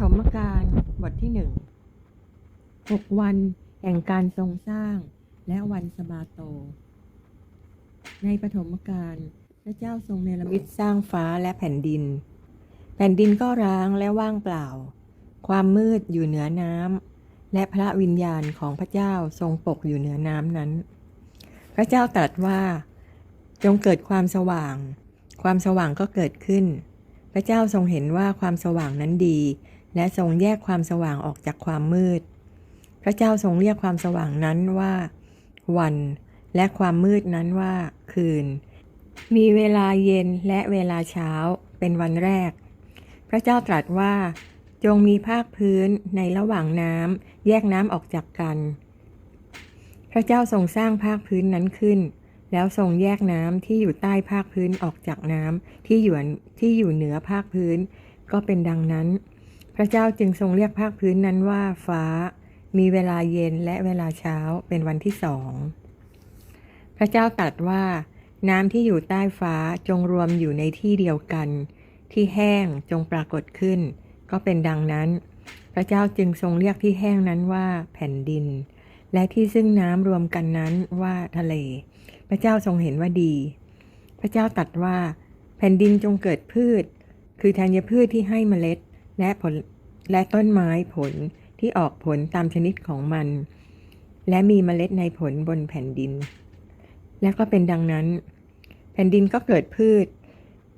ฐมกาลบทที่หนึ่งหกวันแห่งการทรงสร้างและวันสบาโต ในปฐมกาลพระเจ้าทรงเนรมิตสร้างฟ้าและแผ่นดิน แผ่นดินก็ร้างและว่างเปล่า ความมืดอยู่เหนือน้ำและพระวิญญาณของพระเจ้าทรงปกอยู่เหนือน้ำนั้น พระเจ้าตรัสว่า จงเกิดความสว่าง ความสว่างก็เกิดขึ้น พระเจ้าทรงเห็นว่าความสว่างนั้นดี และทรงแยกความสว่างออกจากความมืด พระเจ้าทรงเรียกความสว่างนั้นว่า วัน และความมืดนั้นว่า คืน มีเวลาเย็นและเวลาเช้าเป็นวันแรก พระเจ้าตรัสว่า จงมีภาคพื้นในระหว่างน้ำแยกน้ำออกจากกัน พระเจ้าทรงสร้างภาคพื้นนั้นขึ้น แล้วทรงแยกน้ำที่อยู่ใต้ภาคพื้นออกจากน้ำที่อยู่ที่อยู่เหนือภาคพื้น ก็เป็นดังนั้น พระเจ้าจึงทรงเรียกภาคพื้นนั้นว่าฟ้า มีเวลาเย็นและเวลาเช้าเป็นวันที่สอง พระเจ้าตรัสว่า น้ำที่อยู่ใต้ฟ้าจงรวมอยู่ในที่เดียวกัน ที่แห้งจงปรากฏขึ้น ก็เป็นดังนั้น พระเจ้าจึงทรงเรียกที่แห้งนั้นว่าแผ่นดิน และที่ซึ่งน้ำรวมกันนั้นว่าทะเล พระเจ้าทรงเห็นว่าดี พระเจ้าตรัสว่า แผ่นดินจงเกิดพืช คือธัญพืชที่ให้เมล็ดและผล และต้นไม้ผลที่ออกผลตามชนิดของมัน และมีเมล็ดในผลบนแผ่นดิน และก็เป็นดังนั้น แผ่นดินก็เกิดพืช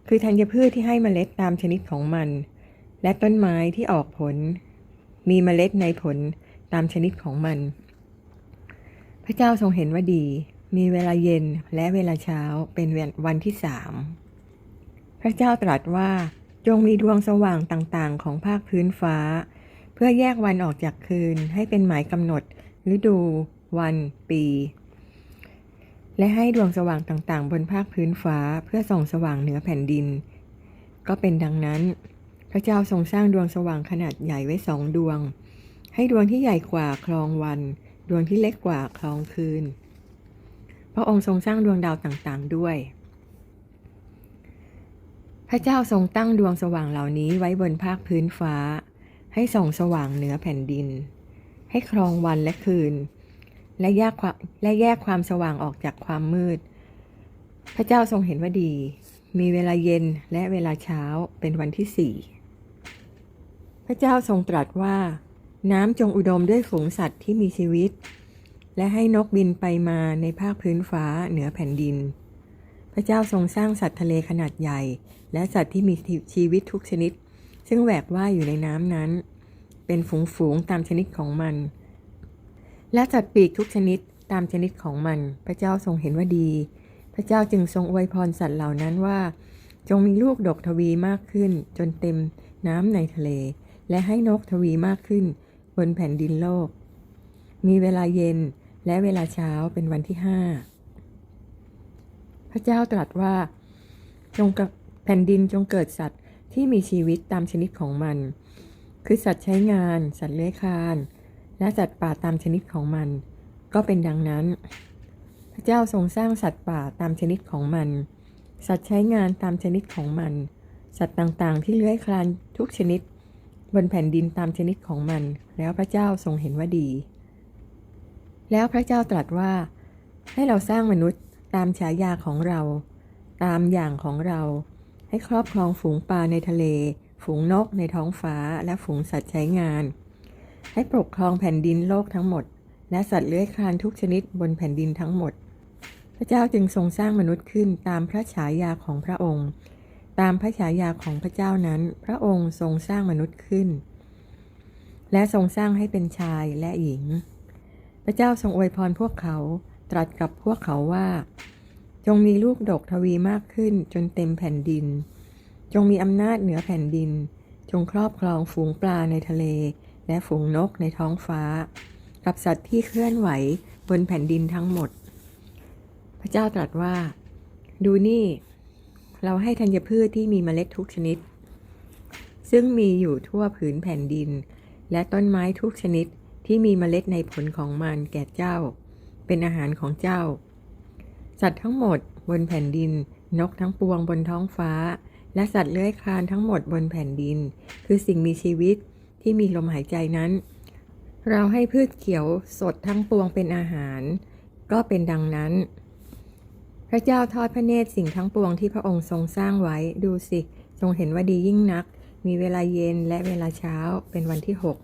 คือธัญพืชที่ให้เมล็ดตามชนิดของมัน และต้นไม้ที่ออกผล มีเมล็ดในผลตามชนิดของมัน พระเจ้าทรงเห็นว่าดี มีเวลาเย็นและเวลาเช้าเป็นวันที่สามพระเจ้าตรัสว่า จงมีดวงสว่างต่างๆ ของภาคพื้นฟ้า เพื่อแยกวันออกจากคืนให้เป็นหมายกำหนดฤดู วัน ปี และให้ดวงสว่างต่างๆ บนภาคพื้นฟ้าเพื่อส่องสว่างเหนือแผ่นดิน ก็เป็นดังนั้น พระเจ้าทรงสร้างดวงสว่างขนาดใหญ่ไว้สองดวง ให้ดวงที่ใหญ่กว่าคลองวัน ดวงที่เล็กกว่าคลองคืน พระองค์ทรงสร้างดวงดาวต่างๆด้วย พระเจ้าทรงตั้งดวงสว่างเหล่านี้ไว้บนภาคพื้นฟ้า ให้ส่องสว่างเหนือแผ่นดิน ให้ครองวันและคืน และแยกความและแยกความสว่างออกจากความมืด พระเจ้าทรงเห็นว่าดี มีเวลาเย็นและเวลาเช้าเป็นวันที่สี่พระเจ้าทรงตรัสว่า น้ำจงอุดมด้วยฝูงสัตว์ที่มีชีวิต และให้นกบินไปมาในภาคพื้นฟ้าเหนือแผ่นดิน พระเจ้าทรงสร้างสัตว์ทะเลขนาดใหญ่ และสัตว์ที่มีชีวิตทุกชนิด ซึ่งแหวกว่ายอยู่ในน้ำนั้น เป็นฝูงๆตามชนิดของมัน และสัตว์ปีกทุกชนิดตามชนิดของมัน พระเจ้าทรงเห็นว่าดี พระเจ้าจึงทรงอวยพรสัตว์เหล่านั้นว่า จงมีลูกดกทวีมากขึ้น จนเต็มน้ำในทะเล และให้นกทวีมากขึ้น บนแผ่นดินโลก มีเวลาเย็นและเวลาเช้าเป็นวันที่ห้า พระเจ้าตรัสว่า จงกับแผ่นดินจงเกิดสัตว์ที่มีชีวิตตามชนิดของมัน คือสัตว์ใช้งาน สัตว์เลื้อยคลาน และสัตว์ป่าตามชนิดของมัน ก็เป็นดังนั้น พระเจ้าทรงสร้างสัตว์ป่าตามชนิดของมัน สัตว์ใช้งานตามชนิดของมัน สัตว์ต่างๆ ที่เลื้อยคลานทุกชนิด บนแผ่นดินตามชนิดของมัน แล้วพระเจ้าทรงเห็นว่าดี แล้วพระเจ้าตรัสว่า ให้เราสร้างมนุษย์ ตามฉายาของเรา ตามอย่างของเรา ให้ครอบครองฝูงปลาในทะเล ฝูงนกในท้องฟ้าและฝูงสัตว์ใช้งาน ให้ปกครองแผ่นดินโลกทั้งหมด และสัตว์เลื้อยคลานทุกชนิดบนแผ่นดินทั้งหมด พระเจ้าจึงทรงสร้างมนุษย์ขึ้นตามพระฉายาของพระองค์ ตามพระฉายาของพระเจ้านั้น พระองค์ทรงสร้างมนุษย์ขึ้น และทรงสร้างให้เป็นชายและหญิง พระเจ้าทรงอวยพรพวกเขา ตรัสกับพวกเขาว่า จงมีลูกดกทวีมากขึ้นจนเต็มแผ่นดิน จงมีอำนาจเหนือแผ่นดิน จงครอบครองฝูงปลาในทะเล และฝูงนกในท้องฟ้า กับสัตว์ที่เคลื่อนไหวบนแผ่นดินทั้งหมด พระเจ้าตรัสว่า ดูนี่ เราให้ธัญพืชที่มีเมล็ดทุกชนิด ซึ่งมีอยู่ทั่วผืนแผ่นดิน และต้นไม้ทุกชนิดที่มีเมล็ดในผลของมันแก่เจ้า เป็นอาหารของเจ้า สัตว์ทั้งหมดบนแผ่นดิน นกทั้งปวงบนท้องฟ้า และสัตว์เลื้อยคลานทั้งหมดบนแผ่นดิน คือสิ่งมีชีวิตที่มีลมหายใจนั้น เราให้พืชเขียวสดทั้งปวงเป็นอาหาร ก็เป็นดังนั้น พระเจ้าทอดพระเนตรสิ่งทั้งปวงที่พระองค์ทรงสร้างไว้ดูสิ ทรงเห็นว่าดียิ่งนัก มีเวลาเย็นและเวลาเช้าเป็นวันที่หก